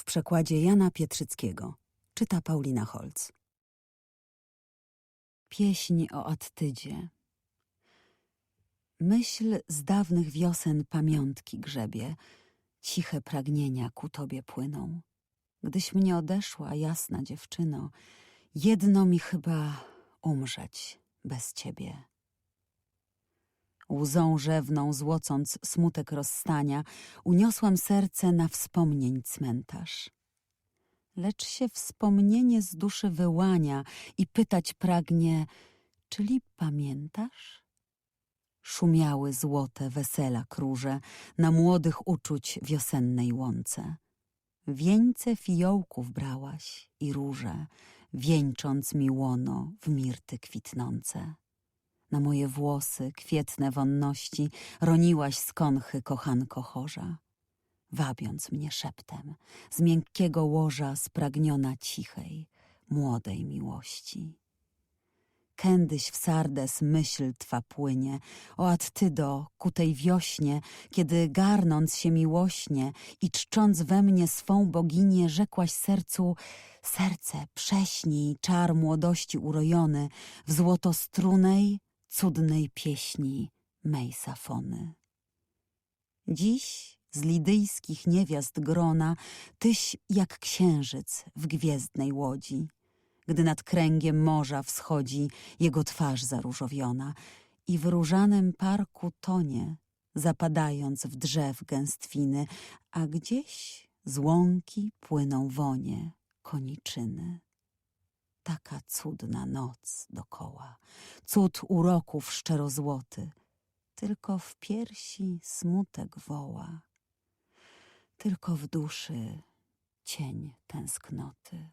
w przekładzie Jana Pietrzyckiego. Czyta Paulina Holc. Pieśń o Attydzie. Myśl z dawnych wiosen pamiątki grzebie, ciche pragnienia ku tobie płyną. Gdyś mnie odeszła, jasna dziewczyno, jedno mi chyba umrzeć bez ciebie. Łzą rzewną, złocąc smutek rozstania, uniosłam serce na wspomnień cmentarz. Lecz się wspomnienie z duszy wyłania i pytać pragnie, czyli pamiętasz? Szumiały złote wesela króże na młodych uczuć wiosennej łące. Wieńce fiołków brałaś i róże, wieńcząc mi łono w mirty kwitnące. Na moje włosy, kwietne wonności, roniłaś z konchy kochanko chorza, wabiąc mnie szeptem z miękkiego łoża spragniona cichej, młodej miłości. Kędyś w Sardes myśl twa płynie, o Attydo, ku tej wiośnie, kiedy garnąc się miłośnie i czcząc we mnie swą boginię, rzekłaś sercu, serce prześnij czar młodości urojony w złotostrunej, cudnej pieśni mej Safony. Dziś z lidyjskich niewiast grona tyś jak księżyc w gwiezdnej łodzi, gdy nad kręgiem morza wschodzi jego twarz zaróżowiona i w różanym parku tonie, zapadając w drzew gęstwiny, a gdzieś z łąki płyną wonie koniczyny taka cudna noc dokoła, cud uroków szczerozłoty, tylko w piersi smutek woła, tylko w duszy cień tęsknoty.